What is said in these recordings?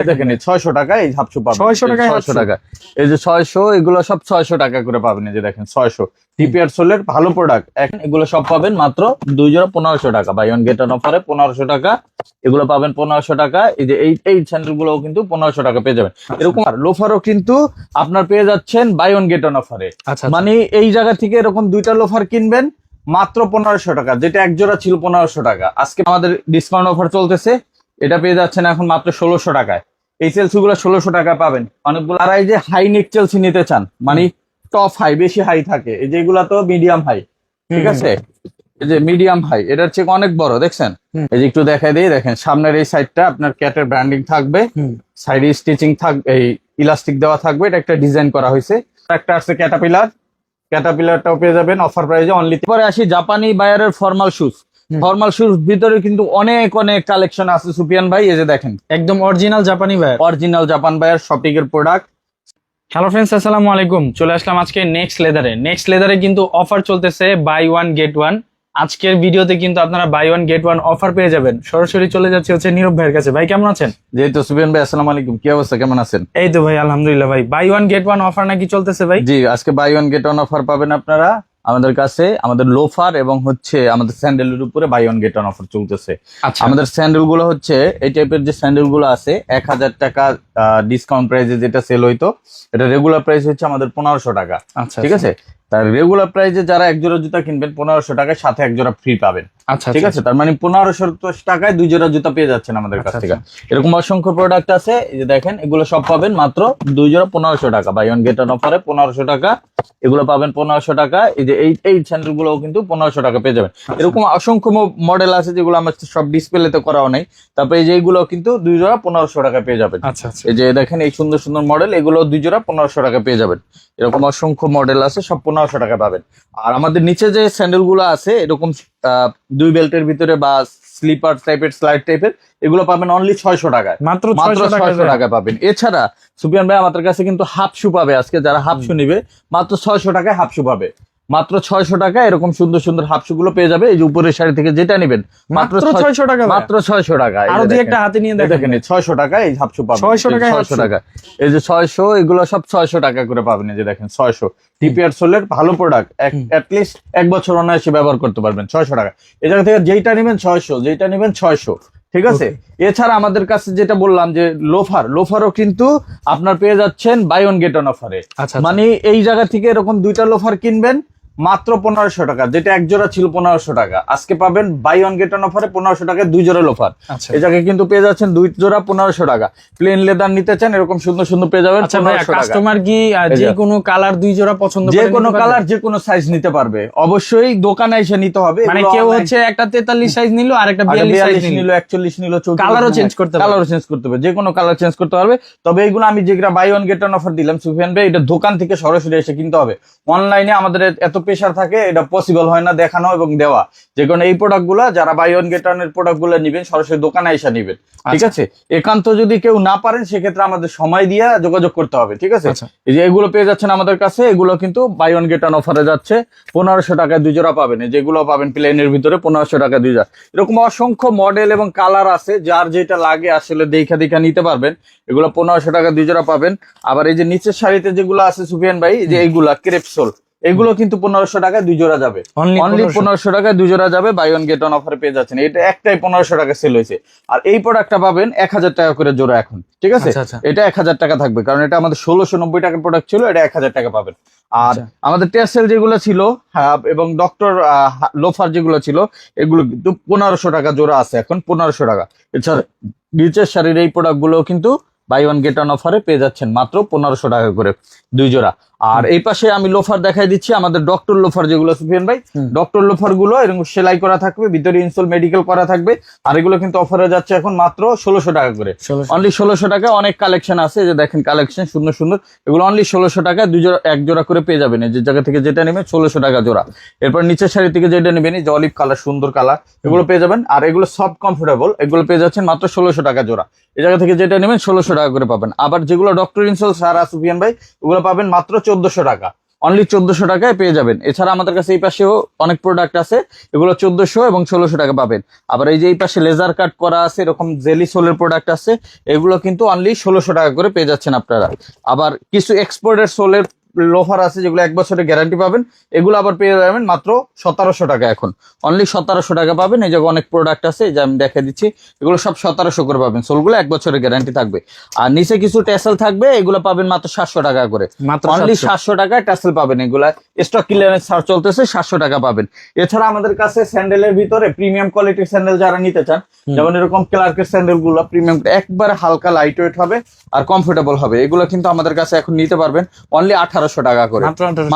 দেখেন ছয়শো টাকা এই হাফশো পাবেন। 600 টাকায় ছয়শো টাকা। এই যে ছয়শো এগুলো সব ছয়শো টাকা করে পাবেন এই যে দেখেন ছয়শো। টিপিআর সোলের ভালো প্রোডাক্ট এখন এগুলো সব পাবেন মাত্র দুই জোড়া পনেরোশো টাকা। বাই ওয়ান গেট অফারে পনেরোশো টাকা। এগুলো পাবেন পনেরোশো টাকা। এই যে এই এই স্যান্ডেলগুলো কিন্তু পনেরোশো টাকা পেয়ে যাবেন। আচ্ছা। এরকম আর লোফারও কিন্তু আপনার পেয়ে যাচ্ছেন বাই ওয়ান গেট অন অফারে আচ্ছা মানে এই জায়গা থেকে এরকম দুইটা লোফার কিনবেন মাত্র পনেরোশো টাকা। যেটা এক জোড়া ছিল পনেরোশো টাকা। আজকে আমাদের ডিসকাউন্ট অফার চলতেছে। এটা পেয়ে যাচ্ছেন এখন মাত্র ষোলোশো টাকায়। এই চেলসি গুলো ষোলোশো টাকায় পাবেন। অনেকগুলো আর এই যে হাই নেক চেলসি নিতে চান মানে টপ হাই বেশি হাই থাকে। এই যে এগুলা তো মিডিয়াম হাই ঠিক আছে? এই যে মিডিয়াম হাই এটার চেয়ে অনেক বড় দেখছেন? এই যে একটু দেখাই দিই দেখেন সামনের এই সাইডটা আপনার ক্যাটের ব্র্যান্ডিং থাকবে। সাইডে স্টিচিং থাকবে এই ইলাস্টিক দেওয়া থাকবে এটা একটা ডিজাইন করা হয়েছে। একটা আছে ক্যাটাপিলার ক্যাটাপিলারটাও পেয়ে যাবেন অফার প্রাইজে অনলি পরে আসি জাপানি বায়ারের ফর্মাল শুজ। ফর্মাল শুজ ভিতরে কিন্তু অনেক অনেক কালেকশন আছে। সুপিয়ান ভাই এই যে দেখেন। একদম অরিজিনাল জাপানি ভাই অরিজিনাল জাপান ভাইয়ের শপিং এর প্রোডাক্ট হ্যালো ফ্রেন্ডস আসসালামু আলাইকুম। চলে আসলাম আজকে নেক্সট লেদারে নেক্সট লেদারে কিন্তু অফার চলতেছে বাই ওয়ান গেট ওয়ান আজকের ভিডিওতে কিন্তু আপনারা buy one get one offer পেয়ে যাবেন। সরাসরি চলে যাচ্ছে হচ্ছে নীরব ভাইয়ের কাছে। ভাই কেমন আছেন? যেহেতু সুপিয়ান ভাই আসসালামু আলাইকুম। কি অবস্থা? কেমন আছেন? এই তো ভাই আলহামদুলিল্লাহ ভাই। Buy one get one offer নাকি চলতেছে ভাই? জি আজকে buy one get one offer পাবেন আপনারা। আমাদের কাছে আমাদের লোফার এবং হচ্ছে আমাদের স্যান্ডেলের উপরে buy one get one offer চলতেছে। আচ্ছা। আমাদের স্যান্ডেলগুলো হচ্ছে এই টাইপের যে স্যান্ডেলগুলো আছে এক হাজার টাকা ডিসকাউন্ট প্রাইসে যেটা সেল হইতো এটা রেগুলার প্রাইস হচ্ছে আমাদের পনেরোশো টাকা। আচ্ছা ঠিক আছে? তার রেগুলার প্রাইসে যারা এক জোড়া জুতা কিনবেন পনেরোশো টাকায় সাথে এক জোড়া ফ্রি পাবেন। আচ্ছা ঠিক আছে? তার মানে পনেরোশো টাকায় দুই জোড়া জুতা পেয়ে যাচ্ছেন আমাদের কাছ আচ্ছা, থেকে। এরকম অসংখ্য প্রোডাক্ট আছে। এই যে দেখেন এগুলো সব পাবেন মাত্র দুই জোড়া পনেরোশো টাকা। বাই ওয়ান গেট অফারে পনেরোশো টাকা। এগুলো পাবেন পনেরোশো টাকা। এই যে এই এই স্যান্ডেলগুলো কিন্তু পনেরোশো টাকা পেয়ে যাবেন। আচ্ছা। এরকম অসংখ্য মডেল আছে যেগুলো আমার সব ডিসপ্লেতে করাও নেই। তারপরে এই যে এইগুলো কিন্তু দুই জোড়া পনেরোশো টাকা পেয়ে যাবেন। আচ্ছা আচ্ছা। এই যে দেখেন এই সুন্দর সুন্দর মডেল এগুলো দুই জোড়া পনেরোশো টাকা পেয়ে যাবেন। এরকম অসংখ্য মডেল আছে সব পনেরোশো টাকা পাবেন। আর আমাদের নিচে যে স্যান্ডেলগুলো আছে এরকম আহ, দুই বেল্টের ভিতরে বা স্লিপার টাইপের স্লাইড টাইপের এগুলো পাবেন অনলি ছয়শো টাকায়। মাত্র মাত্র ছয়শো টাকা পাবেন। এছাড়া সুপিয়ান ভাই আমাদের কাছে কিন্তু হাফ শু পাবে আজকে যারা হাফ শু নিবে মাত্র ছয়শো টাকায় হাফ শু পাবে। মাত্র ছয়শো টাকা এরকম সুন্দর সুন্দর হাফশু গুলো পেয়ে যাবে। এই যে উপরের শাড়ি থেকে যেটা নেবেন মাত্র ছয়- ছয়শো টাকা মাত্র ছয়শো টাকা। আরও দুই একটা হাতে নিয়ে দেখেন ছয়শো টাকা এই হাফশো পাবেন। 600 টাকায় ছয়শো টাকা। এই যে ছয়শো এগুলো সব ছয়শো টাকা করে পাবেন। এই যে দেখেন ছয়শো। টিপিআর সোলের ভালো প্রোডাক্ট। অ্যাটলিস্ট এক বছর অনায়াসে ব্যবহার করতে পারবেন ছয়শো টাকা। এই জায়গা থেকে যেইটা নেবেন ছয়শো যেইটা নেবেন ছয়শো। ঠিক আছে? এছাড়া আমাদের কাছে যেটা বললাম যে লোফার লোফারও কিন্তু আপনার পেয়ে যাচ্ছেন বাই ওয়ান গেট অন অফারে আচ্ছা। মানে এই জায়গা থেকে এরকম দুইটা লোফার কিনবেন মাত্র পনেরোশো টাকা যেটা এক জোড়া ছিল পনেরোশো টাকা। আজকে পাবেন বাই ওয়ান গেট অন অফারে পনেরোশো টাকায় দুই জোড়া লোফার আচ্ছা। এই জায়গায় কিন্তু পেয়ে যাচ্ছেন দুই জোড়া পনেরোশো টাকা। প্লেন লেদার নিতে চান এরকম সুন্দর সুন্দর পেয়ে যাবেন আচ্ছা পনেরোশো টাকা। কাস্টমার কি যে। কোনো কালার দুই জোড়া পছন্দ যে কোনো কালার যে কোনো সাইজ নিতে পারবে। অবশ্যই দোকানে এসে নিতে হবে। মানে কেউ হচ্ছে একটা তেতাল্লিশ সাইজ নিল আর একটা বিয়াল্লিশ সাইজ নিল। একচল্লিশ নিল Colour ও change করতে পারবে। কালারও চেঞ্জ করতে হবে যে কোনো কালার চেঞ্জ করতে পারবে। তবে এগুলো আমি যেগুলা buy one get one offer দিলাম সুফিয়ান ভাই এটা দোকান থেকে সরাসরি এসে কিনতে হবে। অনলাইনে আমাদের এত প্রেশার থাকে এটা পসিবল হয় না দেখানো এবং দেওয়া। যে কারণে এই প্রোডাক্টগুলা যারা বাই ওয়ান গেটের প্রোডাক্টগুলো নিবেন সরাসরি দোকানে এসে নিবেন। ঠিক আচ্ছা। আছে? একান্ত যদি কেউ না পারেন সেক্ষেত্রে আমাদের সময় দিয়ে যোগাযোগ করতে হবে ঠিক আছে? আচ্ছা। এই যে এগুলো পেয়ে যাচ্ছেন আমাদের কাছে এগুলো কিন্তু বাই ওয়ান গেট ওয়ান অফারে যাচ্ছে পনেরোশো টাকায় দুই জোড়া পাবেন। এই যেগুলো পাবেন প্লেনের ভিতরে পনেরোশো টাকা দুই জোড়া। এরকম অসংখ্য মডেল এবং কালার আছে যার যেটা লাগে আসলে দেখা দেখা নিতে পারবেন। এগুলো পনেরোশো টাকা দুই জোড়া পাবেন। আবার এই যে নিচের শাড়িতে যেগুলো আছে সুফিয়ান ভাই যে এইগুলা ক্রেপসোল এগুলো কিন্তু পনেরোশো টাকায় দুই জোড়া যাবে। অনলি পনেরোশো। টাকায় দুই জোড়া যাবে বাই ওয়ান গেট অন অফারে পেয়ে যাচ্ছেন। এটা একটাই পনেরোশো টাকা সেল হয়েছে। আর এই প্রোডাক্টটা পাবেন এক হাজার টাকা করে জোড়া এখন ঠিক আছে? আচ্ছা, আচ্ছা। এটা এক হাজার টাকা থাকবে কারণ এটা আমাদের ষোলোশো নব্বই টাকার প্রোডাক্ট ছিল এটা এক হাজার টাকা পাবেন। আর আচ্ছা। আমাদের টেসেল যেগুলো ছিল হ্যাঁ, এবং ডক্টর লোফার যেগুলো ছিল এগুলো কিন্তু পনেরোশো টাকা জোড়া আছে এখন পনেরোশো টাকা। এছাড়া নিচের শাড়ির এই প্রোডাক্টগুলো কিন্তু বাই ওয়ান গেট অন অফারে পেয়ে যাচ্ছেন মাত্র পনেরোশো টাকা করে দুই জোড়া। আর এই পাশে আমি লোফার দেখাই দিচ্ছি আমাদের ডক্টর লোফার যেগুলো সুফিয়ান ভাই। ডক্টর লোফারগুলো এরকম সেলাই করা থাকবে ভিতরে ইনসোল মেডিকেল করা থাকবে আর এগুলো কিন্তু অফারে যাচ্ছে এখন মাত্র ষোলোশো টাকা করে। অনলি ষোলোশো টাকা অনেক কালেকশন আছে যে দেখেন কালেকশন সুন্দর সুন্দর। এগুলো অনলি ষোলোশো টাকা দুই জোড়া এক জোড়া করে পেয়ে যাবেন যে জায়গা থেকে যেটা নেবেন ষোলোশো টাকা জোড়া। এরপর নিচের শাড়ি থেকে যেটা নেবেন এই যে অলিভ কালার সুন্দর কালার এগুলো পেয়ে যাবেন। আর এগুলো সব কমফোর্টেবল এগুলো পেয়ে যাচ্ছেন মাত্র ষোলোশো টাকা জোড়া। এই জায়গা থেকে যেটা নেবেন ষোলোশো টাকা করে পাবেন। আবার যেগুলো ডক্টর ইনসোল সারা সুফিয়ান ভাই ওগুলো পাবেন মাত্র চোদ্দশো টাকা। অনলি চোদ্দশো টাকায় পেয়ে যাবেন। এছাড়া আমাদের কাছে এই পাশেও অনেক প্রোডাক্ট আছে। এগুলো চোদ্দশো এবং ষোলোশো টাকা পাবেন। আবার এই যে এই পাশে লেজার কাট করা আছে, এরকম জেলি সোলের প্রোডাক্ট আছে, এগুলো কিন্তু অনলি ষোলোশো টাকা করে পেয়ে যাচ্ছেন আপনারা। আবার কিছু এক্সপোর্টের সোলের লোফার আছে যেগুলো এক বছরের গ্যারান্টি পাবেন এগুলো আবার পেয়ে যাবেন মাত্র সতেরোশো টাকা এখন। অনলি সতেরোশো টাকা পাবেন এই যে অনেক প্রোডাক্ট আছে যে আমি দেখে দিচ্ছি এগুলো সব সতেরোশো করে পাবেন। সোলগুলো এক বছরের গ্যারান্টি থাকবে। আর নিচে কিছু টেসেল থাকবে এগুলো পাবেন মাত্র সাতশো টাকা করে। মাত্র অনলি সাতশো। টাকায় টাসেল পাবেন এগুলা। স্টক ক্লিয়ারেন্স ছাড় চলতেছে সাতশো টাকা পাবেন। এছাড়া আমাদের কাছে স্যান্ডেলের ভিতরে প্রিমিয়াম কোয়ালিটির স্যান্ডেল যারা নিতে চান যেমন এরকম ক্লার্কের স্যান্ডেলগুলো প্রিমিয়াম একবার হালকা লাইট ওয়েট হবে আর কমফোর্টেবল হবে। এগুলো কিন্তু আমাদের কাছে এখন নিতে পারবেন। অনলি আঠারোশো টাকা করে।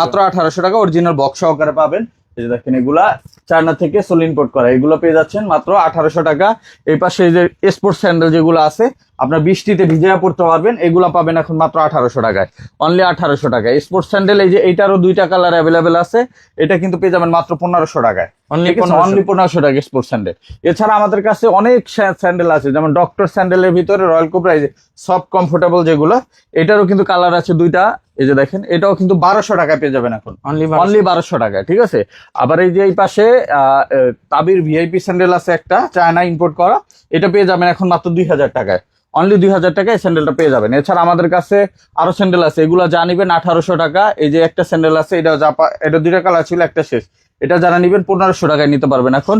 মাত্র আঠারোশো। টাকা অরিজিনাল বক্স সহকারে পাবেন। এই যে দেখেন এগুলা চায়না থেকে সোল ইম্পোর্ট করা। এগুলো পেয়ে যাচ্ছেন মাত্র আঠারোশো টাকা। এই পাশে যে স্পোর্টস স্যান্ডেল যেগুলো আছে আপনার বৃষ্টিতে ভিজে পড়তে পারবেন। এগুলো পাবেন এখন মাত্র আঠারোশো টাকায়। অনলি আঠারোশো টাকায়। স্পোর্টস স্যান্ডেল এই যে এইটারও দুইটা কালার অ্যাভেলেবেল আছে। এটা কিন্তু পেয়ে যাবেন মাত্র পনেরোশো টাকায়। অনলি অনলি পনেরোশো টাকা স্পোর্টস স্যান্ডেল এছাড়া আমাদের কাছে অনেক স্যান্ডেল আছে। যেমন ডক্টর স্যান্ডেলের ভিতরে রয়্যাল কোবরা এই যে সফট কমফোর্টেবল যেগুলো এটারও কিন্তু কালার আছে দুইটা। এই যে দেখেন এটাও কিন্তু বারোশো টাকায় পেয়ে যাবেন এখন। অনলি অনলি বারোশো টাকায় ঠিক আছে? আবার এই যে এই পাশে তাবির ভিআইপি স্যান্ডেল আছে একটা চায়না ইম্পোর্ট করা। এটা পেয়ে যাবেন এখন মাত্র দুই হাজার টাকায়। অনলি দুই হাজার টাকা এই স্যান্ডেলটা পেয়ে যাবেন। এছাড়া আমাদের কাছে আরও স্যান্ডেল আছে। এগুলো যা নিবেন আঠারোশো টাকা। এই যে একটা স্যান্ডেল আছে এটা যা এটা দুইটা কালার ছিল, একটা শেষ। এটা যারা নিবেন পনেরোশো টাকায় নিতে পারবেন এখন।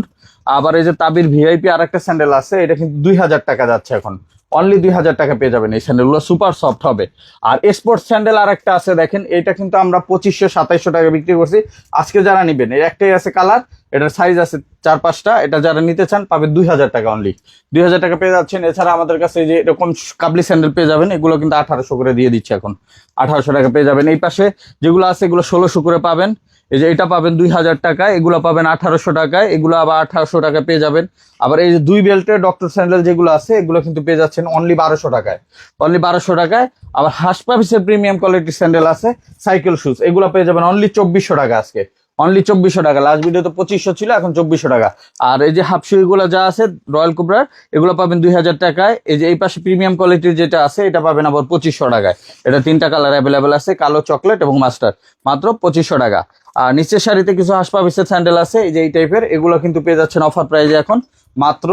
আবার এই যে তাবির ভিআইপি আর একটা স্যান্ডেল আছে, এটা কিন্তু দুই হাজার টাকা যাচ্ছে এখন। অনলি দুই হাজার টাকা পেয়ে যাবেন এই স্যান্ডেলগুলো সুপার সফট হবে। আর স্পোর্টস স্যান্ডেল আর একটা আছে, দেখেন, এটা কিন্তু আমরা পঁচিশশো, সাতাইশশো টাকা বিক্রি করছি। আজকে যারা নিবেন, এর একটাই আছে কালার এটার সাইজ আছে চার পাঁচটা, এটা যারা নিতে চান পাবেন দুই হাজার টাকা অনলি দুই হাজার টাকা পেয়ে যাচ্ছেন, এছাড়া আমাদের কাছে যে এরকম কাবলি স্যান্ডেল পেয়ে যাবেন, এগুলো কিন্তু আঠারোশো করে দিয়ে দিচ্ছে এখন। আঠারোশো টাকা পেয়ে যাবেন। এই পাশে যেগুলো আছে, এগুলো ষোলোশো করে পাবেন। এই যে এটা পাবেন দুই হাজার টাকায় এগুলো পাবেন আঠারোশো টাকায় এগুলো আবার আঠারোশো টাকায় পেয়ে যাবেন। আবার এই যে দুই বেল্টের ডক্টর স্যান্ডেল যেগুলো আছে, এগুলো কিন্তু পেয়ে যাচ্ছেন অনলি বারোশো টাকায়। অনলি বারোশো টাকায়। আবার হাসপাফিসের প্রিমিয়াম কোয়ালিটির স্যান্ডেল আছে সাইকেল শুজ এগুলো পেয়ে যাবেন অনলি চব্বিশশো টাকা আজকে। অনলি চব্বিশশো টাকা। লাস্ট ভিডিও তো পঁচিশশো ছিল, এখন চব্বিশশো টাকা। আর এই যে হাফগুলো যা আছে রয়্যাল কুবরার এগুলো পাবেন দুই হাজার টাকায়। এই যে এই পাশে প্রিমিয়াম কোয়ালিটির যেটা আছে, এটা পাবেন আবার পঁচিশশো টাকায়। এটা তিনটা কালার অ্যাভেলেবেল আছে, কালো চকলেট এবং মাস্টার মাত্র পঁচিশশো টাকা। আর নিচের সারিতে কিছু হাসপাভিসের স্যান্ডেল আছে এই যে এই টাইপের এগুলো কিন্তু পেয়ে যাচ্ছেন অফার প্রাইজে এখন মাত্র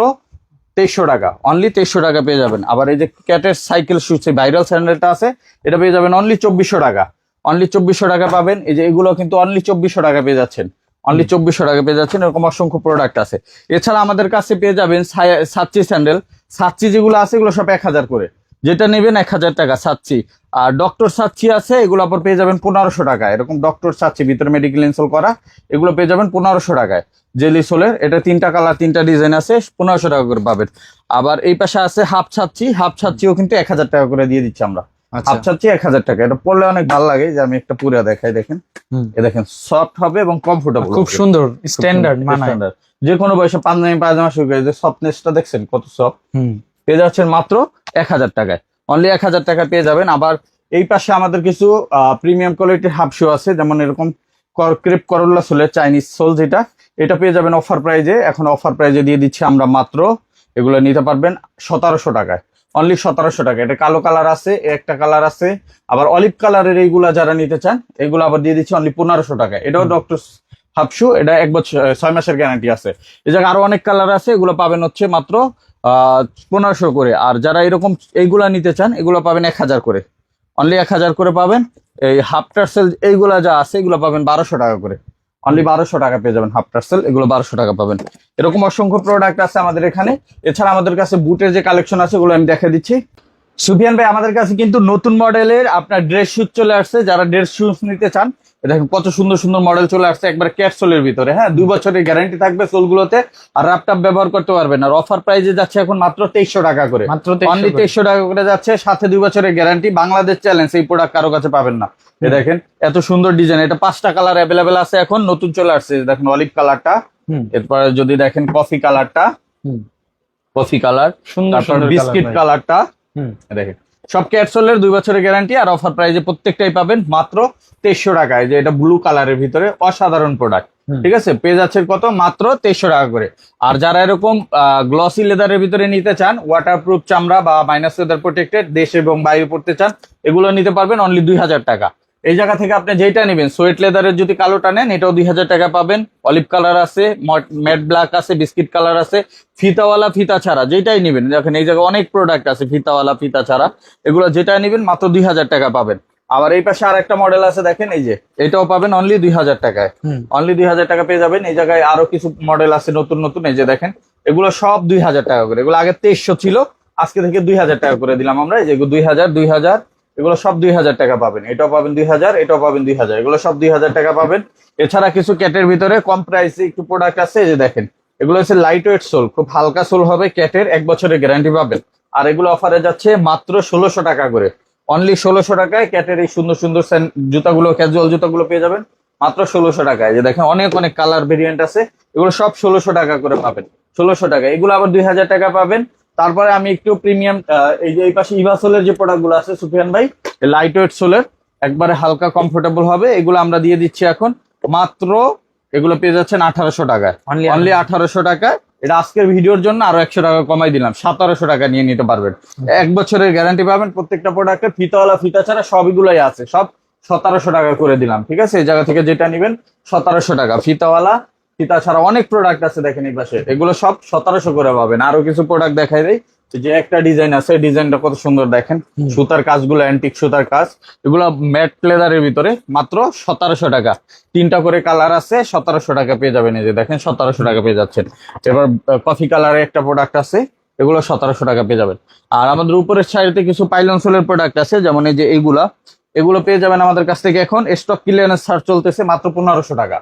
তেইশশো টাকা। অনলি তেইশশো টাকা পেয়ে যাবেন। আবার এই যে ক্যাটের সাইকেল শুজ ভাইরাল স্যান্ডেলটা আছে, এটা পেয়ে যাবেন অনলি চব্বিশশো টাকা। অনলি চব্বিশশো টাকা পাবেন। এই যে এগুলো কিন্তু অনলি চব্বিশশো টাকা পেয়ে যাচ্ছেন। অনলি চব্বিশশো টাকা পেয়ে যাচ্ছেন এরকম অসংখ্য প্রোডাক্ট আছে। এছাড়া আমাদের কাছে পেয়ে যাবেন সাচ্চি স্যান্ডেল সাচ্চি যেগুলো আছে এগুলো সব এক হাজার করে। যেটা নেবেন এক হাজার টাকা সাচ্চি আর ডক্টর সাচ্চি আছে এগুলো আবার পেয়ে যাবেন পনেরোশো টাকা। এরকম ডক্টর সাচ্চি ভিতরে মেডিকেল ইনস্টল করা এগুলো পেয়ে যাবেন পনেরোশো টাকায়। জেলি সোলের এটা তিনটা কালার তিনটা ডিজাইন আছে পনেরোশো টাকা করে পাবেন। আবার এই পাশে আছে হাফ ছাচ্ছি হাফ ছাচ্ছিও কিন্তু এক হাজার টাকা করে দিয়ে দিচ্ছি আমরা। আচ্ছা। হাফ ছাচ্ছি এক হাজার টাকা। এটা পড়লে অনেক ভালো লাগে যে আমি একটা পুরো দেখাই দেখেন। হুম। এ দেখেন সফট হবে এবং কমফোর্টেবল খুব সুন্দর স্ট্যান্ডার্ড মানায়। যে কোনো বয়সে পাঞ্জাবি পায়জামা শুরু করে যে সফটনেসটা দেখছেন কত সফট হুম। পেয়ে যাচ্ছেন মাত্র এক হাজার টাকায়। অনলি এক হাজার টাকা পেয়ে যাবেন। আবার এই পাশে আমাদের কিছু প্রিমিয়াম কোয়ালিটির হাফ শু আছে যেমন এরকম ক্রেপ করল্লা সোলে চাইনিজ সোল যেটা। এটা পেয়ে যাবেন অফার প্রাইজে এখন অফার প্রাইজে দিয়ে দিচ্ছি আমরা মাত্র এগুলো নিতে পারবেন সতেরোশো টাকায়। অনলি সতেরোশো টাকা। এটা কালো কালার আছে একটা কালার আছে। আবার অলিভ কালারের এইগুলা যারা নিতে চান এগুলো আবার দিয়ে দিচ্ছি অনলি পনেরোশো টাকা। এটাও ডক্টর হাফশু এটা এক বছর ছয় মাসের গ্যারান্টি আছে। এই জায়গায় আরও অনেক কালার আছে এগুলো পাবেন হচ্ছে মাত্র পনেরোশো করে। আর যারা এরকম এইগুলা নিতে চান এগুলো পাবেন এক হাজার করে। অনলি এক হাজার করে পাবেন। এই হাফটার সেল এইগুলা যা আছে এগুলো পাবেন বারোশো টাকা করে। অনলি বারোশো টাকা পেয়ে যাবেন হাফ টার্সেল এগুলো বারোশো টাকা পাবেন। এরকম অসংখ্য প্রোডাক্ট আছে আমাদের এখানে। এছাড়া আমাদের কাছে বুটের যে কালেকশন আছে ওগুলো আমি দেখে দিচ্ছি। সুফিয়ান ভাই, আমাদের কাছে কিন্তু নতুন মডেলের আপনার ড্রেস শুজ চলে আসছে। যারা ড্রেস শুজ নিতে চান দেখেন কত সুন্দর সুন্দর মডেল চলে আসছে একবার ক্যাপসুলের ভিতরে। হ্যাঁ দুই বছরের গ্যারান্টি থাকবে সোলগুলোতে আর ল্যাপটপ ব্যবহার করতে পারবেন। আর অফার প্রাইজে যাচ্ছে এখন মাত্র তেইশশো টাকা করে। মাত্র অনলি তেইশশো টাকা করে যাচ্ছে সাথে দুই বছরের গ্যারান্টি বাংলাদেশ চ্যালেঞ্জ এই প্রোডাক্ট কারও কাছে পাবেন না। দেখেন এত সুন্দর ডিজাইন এটা পাঁচটা কালার অ্যাভেলেবেল আছে এখন নতুন চলে আসছে। দেখেন অলিভ কালারটা এরপরে যদি দেখেন কফি কালারটা কফি কালার সুন্দর বিস্কিট কালারটা দেখেন। সব ক্যাটসোলের দুই বছরের গ্যারান্টি আর অফার প্রাইজে প্রত্যেকটাই পাবেন মাত্র তেইশশো টাকায় যে এটা ব্লু কালারের ভিতরে অসাধারণ প্রোডাক্ট ঠিক আছে? পেজ আছে কত? মাত্র তেইশশো টাকা করে। আর যারা এরকম গ্লসি লেদারের ভিতরে নিতে চান ওয়াটারপ্রুফ চামড়া বা মাইনাস লেদার প্রোটেক্টেড দেশ এবং বাইরে পড়তে চান এগুলো নিতে পারবেন অনলি দুই হাজার টাকা। এই জায়গা থেকে আপনি যেটা নেবেন সোয়েট লেদারের যদি কালোটা নেন এটাও দুই হাজার টাকা পাবেন। অলিভ কালার আছে ম্যাট ব্ল্যাক আছে বিস্কিট কালার আছে ফিতাওয়ালা ফিতা ছাড়া যেটাই নেবেন। দেখেন এই জায়গায় অনেক প্রোডাক্ট আছে ফিতাওয়ালা ফিতা ছাড়া। এগুলো যেটা নেবেন মাত্র দুই হাজার টাকা পাবেন। আবার এই পাশে আর একটা মডেল আছে দেখেন এই যে এটাও পাবেন অনলি দুই হাজার টাকায়। হুম। অনলি দুই হাজার টাকা পেয়ে যাবেন। এই জায়গায় আরও কিছু মডেল আছে নতুন নতুন এই যে দেখেন এগুলো সব দুই হাজার টাকা করে। এগুলো আগে তেইশশো ছিল আজকে থেকে দুই হাজার টাকা করে দিলাম আমরা। এই যে দুই হাজার দুই হাজার এগুলো সব দুই হাজার টাকা পাবেন। এটাও পাবেন দুই হাজার, এটাও পাবেন দুই হাজার। এগুলো সব দুই হাজার টাকা পাবেন। এছাড়া কিছু ক্যাটের ভিতরে কম প্রাইসে একটু প্রোডাক্ট আছে যে দেখেন। এগুলো হচ্ছে লাইট ওয়েট সোল খুব হালকা সোল হবে, ক্যাটের এক বছরের গ্যারান্টি পাবেন। আর এগুলো অফারে যাচ্ছে মাত্র ষোলোশো টাকা করে। অনলি ষোলোশো টাকায় ক্যাটের এই সুন্দর সুন্দর জুতাগুলো ক্যাজুয়াল জুতাগুলো পেয়ে যাবেন। মাত্র ষোলোশো টাকায়। যে দেখেন, অনেক অনেক কালার ভেরিয়েন্ট আছে। এগুলো সব ষোলোশো টাকা করে পাবেন। ষোলোশো টাকা। এগুলো আবার দুই হাজার টাকা পাবেন। তারপরে আমি একটু প্রিমিয়াম এই যে এই পাশে ইভাসোলের যে প্রোডাক্টগুলো আছে সুফিয়ান ভাই লাইট ওয়েট সোলের একবারে হালকা কমফোর্টেবল হবে। এগুলো আমরা দিয়ে দিচ্ছি এখন মাত্র এগুলো পেয়ে যাচ্ছেন আঠারোশো টাকায়। অনলি আঠারোশো। টাকায়। এটা আজকের ভিডিওর জন্য আরও একশো টাকা কমাই দিলাম। সতেরোশো টাকা নিয়ে নিতে পারবেন। এক বছরের গ্যারান্টি পাবেন প্রত্যেকটা প্রোডাক্টের ফিতাওয়ালা ফিতা ছাড়া সবগুলোই আছে। সব সতেরোশো টাকা করে দিলাম। ঠিক আছে? এই জায়গা থেকে যেটা নেবেন সতেরোশো টাকা। ফিতাওয়ালা ফিতা ছাড়া অনেক প্রোডাক্ট আছে দেখেন এই পাশে। এগুলো সব সতেরোশো করে পাবেন। আরও কিছু প্রোডাক্ট দেখাই দেয় যে একটা ডিজাইন আছে ডিজাইনটা কত সুন্দর দেখেন। সুতার কাজগুলো অ্যান্টিক সুতার কাজ। এগুলো ম্যাট লেদারের ভিতরে মাত্র সতেরোশো টাকা। তিনটা করে কালার আছে সতেরোশো টাকা পেয়ে যাবেন এই যে দেখেন সতেরোশো টাকা পেয়ে যাচ্ছেন। এবার কফি কালারের একটা প্রোডাক্ট আছে এগুলো সতেরোশো টাকা পেয়ে যাবেন। আর আমাদের উপরের সাইডে কিছু পাইলন সোলের প্রোডাক্ট আছে যেমন এই যে এইগুলা এগুলো পেয়ে যাবেন আমাদের কাছ থেকে এখন। স্টক ক্লিয়ারেন্স ছাড় চলতেছে মাত্র পনেরোশো টাকা।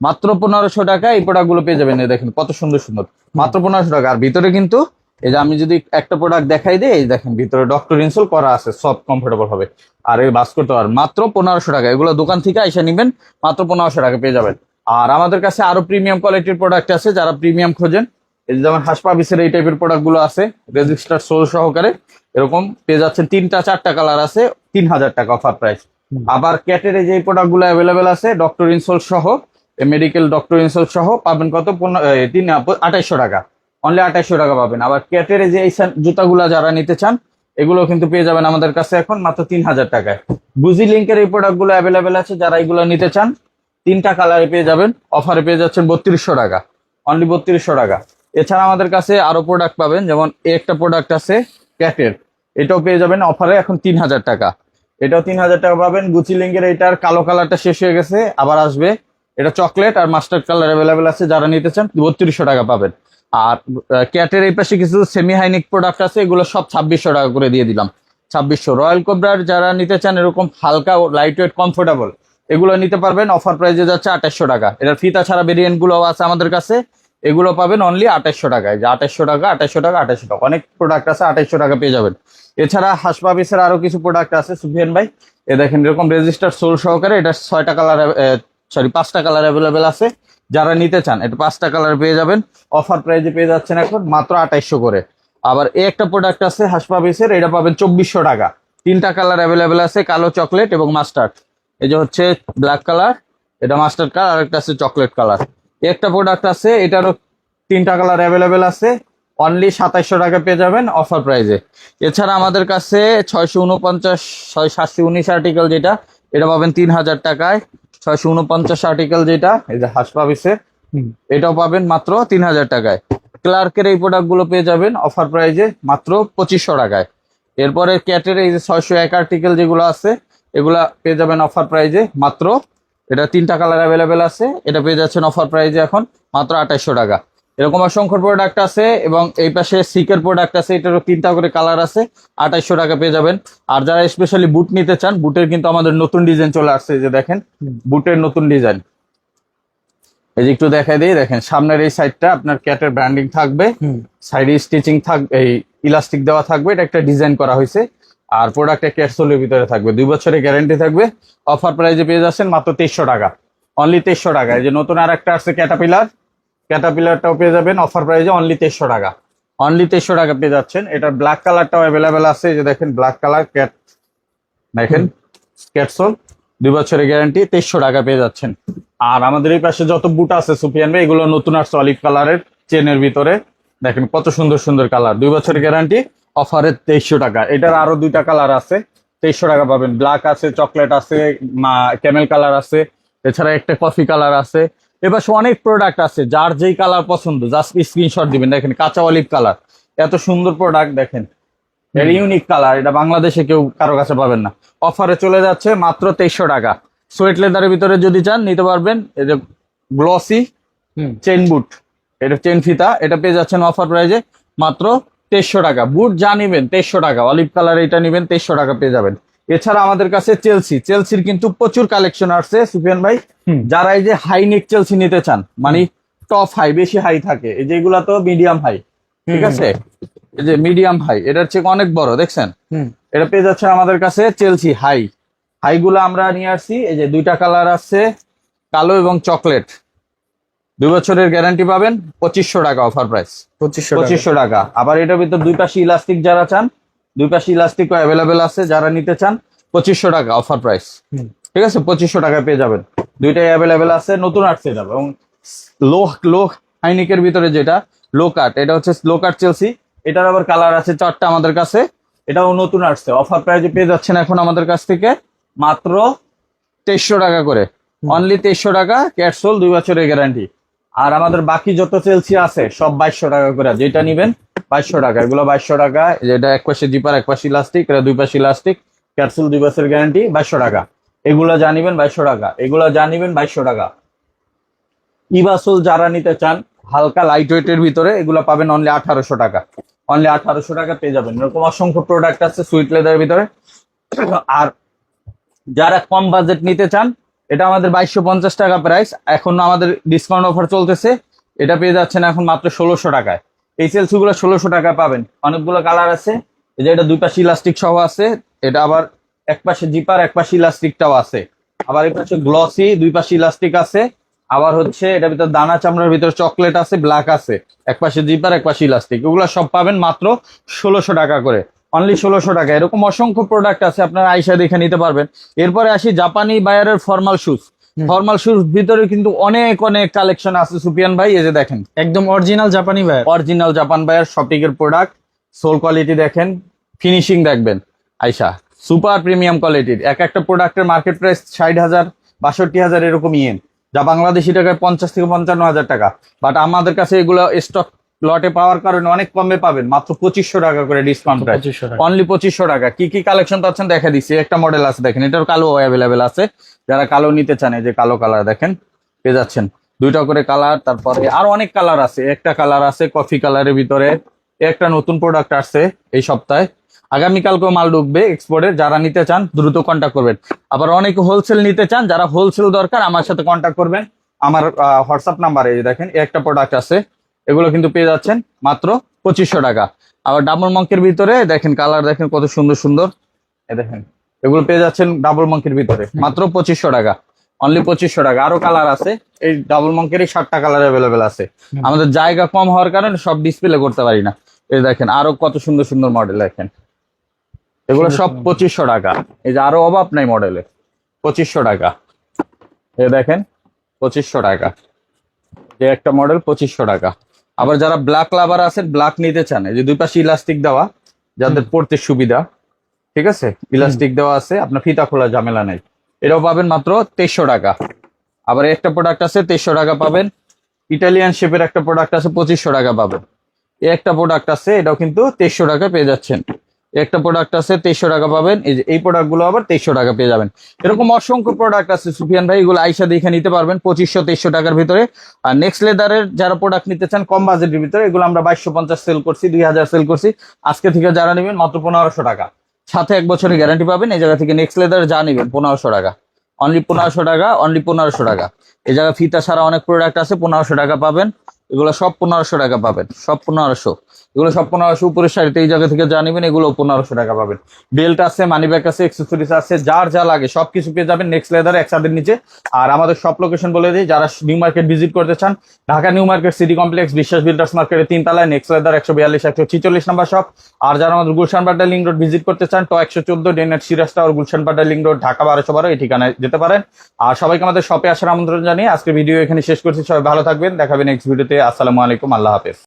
মাত্র পনেরোশো টাকা এই প্রোডাক্টগুলো পেয়ে যাবেন। এই দেখেন কত সুন্দর সুন্দর। মাত্র পনেরোশো টাকা। আর ভিতরে কিন্তু এই যে আমি যদি একটা প্রোডাক্ট দেখাই দিই দেখেন ভিতরে ডক্টর ইনসোল করা আছে সব কমফোর্টেবল হবে। আর এই বাস করতে পারেন মাত্র পনেরোশো টাকা। এগুলো দোকান থেকে এসে নিবেন মাত্র পনেরোশো টাকা পেয়ে যাবেন। আর আমাদের কাছে আরও প্রিমিয়াম কোয়ালিটির প্রোডাক্ট আছে যারা প্রিমিয়াম খোঁজেন এই যে যেমন হাসপাবিসের এই টাইপের প্রোডাক্টগুলো আছে রেজিস্টার সোল সহকারে এরকম পেয়ে যাচ্ছেন তিনটা চারটা কালার আছে তিন হাজার টাকা অফার প্রাইস আবার ক্যাটের এই যে প্রোডাক্টগুলো অ্যাভেলেবেল আছে ডক্টর ইনসোল সহ মেডিকেল ডক্টর ইনসোল সহ পাবেন কত? তিন আঠাইশশো টাকা। অনলি আঠাইশশো টাকা পাবেন। আবার ক্যাটের যে এই জুতাগুলা যারা নিতে চান এগুলো কিন্তু পেয়ে যাবেন আমাদের কাছে এখন মাত্র তিন হাজার টাকায়। বুজি লিঙ্কের এই প্রোডাক্টগুলো অ্যাভেলেবেল আছে, যারা এগুলো নিতে চান, তিনটা কালারে পেয়ে যাবেন। অফারে পেয়ে যাচ্ছেন বত্রিশশো টাকা। অনলি বত্রিশশো টাকা। এছাড়া আমাদের কাছে আরও প্রোডাক্ট পাবেন, যেমন একটা প্রোডাক্ট আছে ক্যাটের এটাও পেয়ে যাবেন অফারে এখন তিন হাজার টাকা। এটাও তিন হাজার টাকা পাবেন। গুচি লিঙ্কের এটার কালো কালারটা শেষ হয়ে গেছে, আবার আসবে। এটা চকলেট আর মাস্টার্ড কালার অ্যাভেলেবেল আছে, যারা নিতে চান, বত্রিশশো টাকা পাবেন। আর ক্যাটের এই পাশে কিছু সেমি হাইনিক প্রোডাক্ট আছে, এগুলো সব ছাব্বিশশো টাকা করে দিয়ে দিলাম। ছাব্বিশশো। রয়্যাল কোবরার যারা নিতে চান, এরকম হালকা লাইট ওয়েট কমফোর্টেবল এগুলো নিতে পারবেন। অফার প্রাইসে যাচ্ছে আঠাশশো টাকা। এটার ফিতা ছাড়া ভেরিয়েন্টগুলো আছে আমাদের কাছে। এগুলো পাবেন অনলি আঠাশশো টাকায়। যে আঠাশশো টাকা আঠাশশো টাকা আঠাশশো টাকা। অনেক প্রোডাক্ট আছে, আঠাশশো টাকা পেয়ে যাবেন। এছাড়া হাসপাবিসের আরও কিছু প্রোডাক্ট আছে, সুফিয়ান ভাই। এ দেখেন, এরকম রেজিস্টার সোল সহকারে এটা ছয়টা কালার সরি পাঁচটা কালার অ্যাভেলেবেল আছে। যারা নিতে চান এটা পাঁচটা কালার পেয়ে যাবেন। অফার প্রাইজে পেয়ে যাচ্ছেন এখন মাত্র আঠাইশশো করে। আবার এই একটা প্রোডাক্ট আছে, হাসপাবিসের, এটা পাবেন চব্বিশশো টাকা। তিনটা কালার অ্যাভেলেবেল আছে, কালো চকলেট এবং মাস্টার্ড এই যে হচ্ছে ব্ল্যাক কালার এটা মাস্টার্ড কালার আর একটা আছে চকলেট কালার একটা প্রোডাক্ট আছে, এটারও তিনটা কালার অ্যাভেলেবেল আছে। অনলি সাতাইশশো টাকা পেয়ে যাবেন অফার প্রাইজে এছাড়া আমাদের কাছে ছয়শো উনপঞ্চাশ, ছয় সাতশো উনিশ আর্টিকেল যেটা, এটা পাবেন তিন হাজার টাকায়। ছয়শো উনপঞ্চাশ আর্টিকেল যেটা এই যে হাসপাবিসের এটাও পাবেন মাত্র তিন হাজার টাকায়। ক্লার্কের এই প্রোডাক্টগুলো পেয়ে যাবেন অফার প্রাইজে মাত্র পঁচিশশো টাকায়। এরপরে ক্যাটের এই যে ছয়শো এক আর্টিকেল যেগুলো আছে এগুলা পেয়ে যাবেন অফার প্রাইজে মাত্র এটা তিনটা কালার অ্যাভেলেবেল আছে এটা পেয়ে যাচ্ছেন অফার প্রাইজে এখন মাত্র আঠাইশশো টাকা। এরকম অসংখ্য প্রোডাক্ট আছে এবং এই পাশে সিকের প্রোডাক্ট আছে এটারও তিনটা করে কালার আছে আঠাইশশো টাকা পেয়ে যাবেন। আর যারা স্পেশালি বুট নিতে চান বুটের কিন্তু আমাদের নতুন ডিজাইন চলে আসছে যে দেখেন বুটের নতুন ডিজাইন এই যে একটু দেখাই দিই দেখেন সামনের এই সাইডটা আপনার ক্যাটের ব্র্যান্ডিং থাকবে সাইডে স্টিচিং থাকবে এই ইলাস্টিক দেওয়া থাকবে এটা একটা ডিজাইন করা হয়েছে। আর প্রোডাক্টটা ক্যাপসুলের ভিতরে থাকবে দুই বছরের গ্যারান্টি থাকবে। অফার প্রাইজে পেয়ে যাচ্ছেন মাত্র তেইশশো টাকা অনলি তেইশশো টাকা। এই যে নতুন আর একটা আছে ক্যাটাপিলার ক্যাটাপিলারটাও পেয়ে যাবেন। অফার প্রাইজে অনলি তেইশশো টাকা। অনলি তেইশশো টাকা পেয়ে যাচ্ছেন। এটার ব্ল্যাক কালারটাও অ্যাভেলেবেল আছে। যে দেখেন ব্ল্যাক কালার ক্যাট দেখেন ক্যাটসোল দুই বছরের গ্যারান্টি তেইশশো টাকা পেয়ে যাচ্ছেন। আর আমাদের এই পাশে যত বুট আছে সুফিয়ান ভাই, এগুলো নতুন আর অলিভ কালারের চেনের ভিতরে। দেখেন, কত সুন্দর সুন্দর কালার দুই বছরের গ্যারান্টি অফারে তেইশশো টাকা। এটার আরও দুইটা কালার আছে। তেইশশো টাকা পাবেন। ব্ল্যাক আছে চকলেট আছে ক্যামেল কালার আছে। এছাড়া একটা কফি কালার আছে। এবার অনেক প্রোডাক্ট আছে যার যেই কালার পছন্দ জাস্ট স্ক্রিনশট দিবেন। দেখেন কাঁচা অলিভ কালার এত সুন্দর প্রোডাক্ট দেখেন। এর ইউনিক কালার এটা বাংলাদেশে কেউ কারও কাছে পাবেন না। অফারে চলে যাচ্ছে মাত্র তেইশশো টাকা। সোয়েট লেদারের ভিতরে যদি চান নিতে পারবেন। এই যে গ্লসি হুম। চেন বুট এটা চেন ফিতা। এটা পেয়ে যাচ্ছেন অফার প্রাইজে মাত্র তেইশশো টাকা। বুট যা নিবেন তেইশশো টাকা। অলিভ কালার এটা নিবেন তেইশশো টাকা পেয়ে যাবেন। এছাড়া আমাদের কাছে চেলসি চেলসির কিন্তু প্রচুর কালেকশন আসছে সুফিয়ান ভাই। যারা এই যে হাই নেক চেলসি নিতে চান মানে টপ হাই বেশি হাই থাকে এই যেগুলা তো মিডিয়াম হাই ঠিক আছে? এই যে মিডিয়াম হাই এটার চেয়ে অনেক বড় দেখছেন? এটা পেয়ে যাচ্ছে আমাদের কাছে চেলসি হাই হাইগুলো আমরা নিয়ে আসছি এই যে দুইটা কালার আছে কালো এবং চকলেট দুই বছরের গ্যারান্টি পাবেন পঁচিশশো টাকা অফার প্রাইস পঁচিশশো পঁচিশশো টাকা। আবার এটার ভিতর দুই পাশে ইলাস্টিক যারা চান দুই পাশে ইলাস্টিক অ্যাভেলেবেল আছে যারা নিতে চান পঁচিশশো টাকা অফার প্রাইস ঠিক আছে? পঁচিশশো টাকায় পেয়ে যাবেন। দুইটাই অ্যাভেলেবেল আছে নতুন আসছে এটা এবং লো লো হাইনিকের ভিতরে যেটা লো কাট এটা হচ্ছে লো কাট চেলসি এটার আবার কালার আছে চারটা আমাদের কাছে। এটাও নতুন আসছে অফার প্রাইজে পেয়ে যাচ্ছেন এখন আমাদের কাছ থেকে মাত্র তেইশশো টাকা করে। অনলি তেইশশো টাকা ক্যাটসোল দুই বছরের গ্যারান্টি আর আমাদের বাকি যত চেলসি আছে সব বাইশশো টাকা করে। যেটা নিবেন বাইশশো টাকা, এগুলো বাইশশো টাকা যেটা এক পাশে জিপার, এক পাশে ইলাস্টিক, এটা দুই পাশে ইলাস্টিক, ক্যাপসুল দুই বছরের গ্যারান্টি, বাইশশো টাকা। এগুলো জানিবেন বাইশশো টাকা, এগুলো জানিবেন বাইশশো টাকা। ইবাসুল যারা নিতে চান, হালকা লাইট ওয়েটের ভিতরে, এগুলো পাবেন অনলি আঠারোশো টাকা। অনলি আঠারোশো টাকা পেয়ে যাবেন। এরকম অসংখ্য প্রোডাক্ট আছে সুইট লেদারের ভিতরে। আর যারা কম বাজেট নিতে চান, এটা আমাদের বাইশশো পঞ্চাশ টাকা প্রাইস এখন আমাদের ডিসকাউন্ট অফার চলতেছে। এটা পেয়ে যাচ্ছেন এখন মাত্র ষোলোশো টাকায়। এই সেলসগুলো ষোলোশো টাকায় পাবেন। অনেকগুলো কালার আছে। এই যে এটা দুই পাশে ইলাস্টিক সহ আছে। এটা আবার এক পাশে জিপার এক পাশে ইলাস্টিকটাও আছে। আবার এই পাশে গ্লসি দুই পাশে ইলাস্টিক আছে। আবার হচ্ছে এটার ভিতর দানা চামড়ার ভিতর চকলেট আছে ব্ল্যাক আছে। এক পাশে জিপার এক পাশে ইলাস্টিক এগুলো সব পাবেন মাত্র ষোলোশো টাকা করে। অনলি ষোলোশো টাকা। এরকম অসংখ্য প্রোডাক্ট আছে, আপনারা আইসা দেখে নিতে পারবেন। এরপরে আসি জাপানি বায়ারের ফর্মাল শুজ। ফর্মাল শুজ ভিতরে কিন্তু অনেক অনেক কালেকশন আছে সুপিয়ান ভাই এই যে দেখেন। একদম অরিজিনাল জাপানি ভাই অরিজিনাল জাপান শপিং এর প্রোডাক্ট সোল কোয়ালিটি দেখেন ফিনিশিং দেখবেন। আইসা সুপার প্রিমিয়াম কোয়ালিটির এক একটা প্রোডাক্টের মার্কেট প্রাইস ষাট হাজার বাষট্টি হাজার এরকম ইয়েন যা বাংলাদেশি টাকায় পঞ্চাশ থেকে পঞ্চান্ন হাজার টাকা। বাট আমাদের কাছে এগুলো স্টক লটে পাওয়ার কারণে অনেক কমে পাবেন মাত্র পঁচিশশো টাকা করে ডিসকাউন্ট অনলি পঁচিশশো টাকা। কি কি কালেকশন পাচ্ছেন দেখা দিচ্ছি। একটা মডেল আছে দেখেন। এটার কালো অ্যাভেলেবেল আছে। যারা কালো নিতে চান এই যে কালো কালার দেখেন। পেয়ে যাচ্ছেন। দুইটা করে কালার তারপরে আরও অনেক কালার আছে। একটা কালার আছে কফি কালারের ভিতরে। একটা নতুন প্রোডাক্ট আসছে এই সপ্তাহে। আগামীকালকেও মাল ঢুকবে এক্সপোর্টের যারা নিতে চান দ্রুত কন্ট্যাক্ট করবেন। আবার অনেকে হোলসেল নিতে চান যারা হোলসেল দরকার আমার সাথে কন্ট্যাক্ট করবেন। আমার হোয়াটসঅ্যাপ নাম্বারে এই দেখেন একটা প্রোডাক্ট আছে। এগুলো কিন্তু পেয়ে যাচ্ছেন মাত্র পঁচিশশো টাকা। আবার ডাবল মঙ্কের ভিতরে দেখেন কালার দেখেন কত সুন্দর সুন্দর। এ দেখেন এগুলো পেয়ে যাচ্ছেন ডাবল মঙ্কের ভিতরে মাত্র পঁচিশশো টাকা। অনলি পঁচিশশো টাকা। আরও কালার আছে এই ডাবল মঙ্কেরই ষাটটা কালার অ্যাভেলেবেল আছে। আমাদের জায়গা কম হওয়ার কারণে সব ডিসপ্লে করতে পারি না। এই দেখেন আরও কত সুন্দর সুন্দর মডেল দেখেন। এগুলো সব পঁচিশশো টাকা। এই যে আরও অভাব নাই মডেলে পঁচিশশো টাকা। এ দেখেন পঁচিশশো টাকা। যে একটা মডেল পঁচিশশো টাকা। আবার যারা ব্ল্যাক লাভার আছেন ব্ল্যাক নিতে চান যে দুই পাশে ইলাস্টিক দেওয়া যাদের পড়তে সুবিধা ঠিক আছে? ইলাস্টিক দেওয়া আছে আপনার ফিতা খোলা ঝামেলা নাই। এটাও পাবেন মাত্র তেইশশো টাকা। আবার একটা প্রোডাক্ট আছে তেইশশো টাকা পাবেন। ইটালিয়ান শেপের একটা প্রোডাক্ট আছে পঁচিশশো টাকা পাবেন। এই একটা প্রোডাক্ট আছে এটাও কিন্তু তেইশশো টাকা পেয়ে যাচ্ছেন। একটা প্রোডাক্ট আছে, তেইশশো টাকা পাবেন। এই যে, এই প্রোডাক্টগুলো আবার তেইশশো টাকা পেয়ে যাবেন। এরকম অসংখ্য প্রোডাক্ট আছে সুফিয়ান ভাই, এগুলো আইসা দেখে নিতে পারবেন পঁচিশশো, তেইশশো টাকার ভিতরে। আর নেক্সট লেদারের যারা প্রোডাক্ট নিতে চান কম বাজেটের ভিতরে, এগুলো আমরা বাইশশো পঞ্চাশ সেল করছি, দুই হাজার সেল করছি। আজকে থেকে যারা নেবেন মাত্র পনেরোশো টাকা। সাথে এক বছরের গ্যারান্টি পাবেন, এই জায়গা থেকে নেক্সট লেদার যা নেবেন, পনেরোশো টাকা। অনলি পনেরোশো টাকা অনলি পনেরোশো টাকা। এই জায়গায় ফিতা ছাড়া অনেক প্রোডাক্ট আছে, পনেরোশো টাকা পাবেন। এগুলো সব পনেরোশো টাকা পাবেন, সব পনেরোশো। এগুলো সব পনেরোশো উপরের শাড়িতে এই জায়গা থেকে যা নেবেন, এগুলো পনেরোশো টাকা পাবেন। বেল্ট আছে মানি ব্যাগ আছে এক্সেসরিজ আছে, যার যা লাগে, সবকিছু পেয়ে যাবেন নেক্সট লেদার একসাথে নিচে। আর আমাদের সব লোকেশন বলে দিই, যারা নিউ মার্কেট ভিজিট করতে চান, Dhaka new market city complex Biswas builders মার্কেটের তিন তলায় নেক্সট লেদার একশো বিয়াল্লিশ, একশো ছিচল্লিশ নাম্বার শপ আর যারা আমাদের Gulshan Badda link road visit করতে চান তো একশো চোদ্দ Dennett Siraj tower Gulshan Badda link road Dhaka বারোশো বারো, এই ঠিকানায় যেতে পারেন। আর সবাইকে আমাদের শপে আসার আমন্ত্রণ জানিয়ে আজকে ভিডিও এখানে শেষ করছি। সবাই ভালো থাকবেন দেখাবেন নেক্সট ভিডিওতে আসসালামু আলাইকুম, আল্লাহ হাফেজ।